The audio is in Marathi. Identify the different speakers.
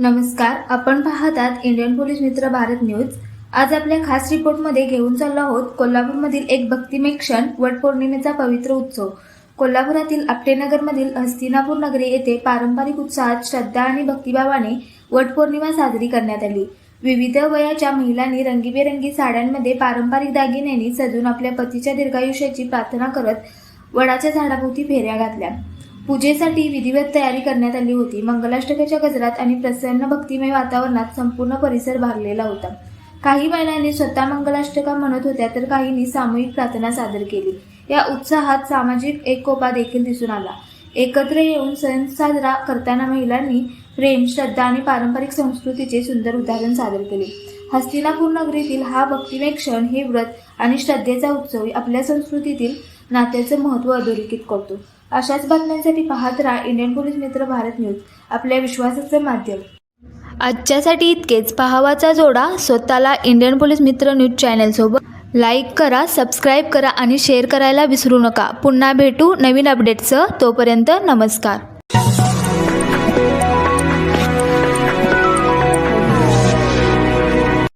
Speaker 1: नमस्कार आपण पाहतात इंडियन पोलीस मित्र भारत न्यूज. आज आपल्या खास रिपोर्टमध्ये घेऊन चाललो आहोत कोल्हापूरमधील एक भक्तिमय क्षण वटपौर्णिमेचा पवित्र उत्सव. कोल्हापुरातील आपटेनगरमधील हस्तिनापूर नगरी येथे पारंपरिक उत्साहात श्रद्धा आणि भक्तिभावाने वटपौर्णिमा साजरी करण्यात आली. विविध वयाच्या महिलांनी रंगीबेरंगी साड्यांमध्ये पारंपरिक दागिन्यांनी सजून आपल्या पतीच्या दीर्घायुष्याची प्रार्थना करत वडाच्या झाडाभोवती फेऱ्या घातल्या. पूजेसाठी विधिवत तयारी करण्यात आली होती. मंगलाष्टकाच्या गजरात आणि प्रसन्न भक्तिमय वातावरणात संपूर्ण परिसर भागलेला होता. काही महिलांनी स्वतः मंगलाष्टका म्हणत होत्या तर काहींनी सामूहिक प्रार्थना सादर केली. या उत्साहात सामाजिक एकोपा देखील दिसून आला. एकत्र येऊन सण साजरा करताना महिलांनी प्रेम श्रद्धा आणि पारंपरिक संस्कृतीचे सुंदर उदाहरण सादर केले. हस्तिनापूर नगरीतील हा भक्तिमय क्षण हे व्रत आणि श्रद्धेचा उत्सव आपल्या संस्कृतीतील नात्याचं महत्त्व अधोरेखित करतो. अशाच बातम्यांसाठी पाहत राहा इंडियन पोलीस मित्र भारत न्यूज आपल्या विश्वासाचं माध्यम. आजच्यासाठी इतकेच. पाहावाचा जोडा स्वतःला इंडियन पोलीस मित्र न्यूज चॅनलसोबत लाईक करा सबस्क्राईब करा आणि शेअर करायला विसरू नका. पुन्हा भेटू नवीन अपडेटसह तोपर्यंत नमस्कार.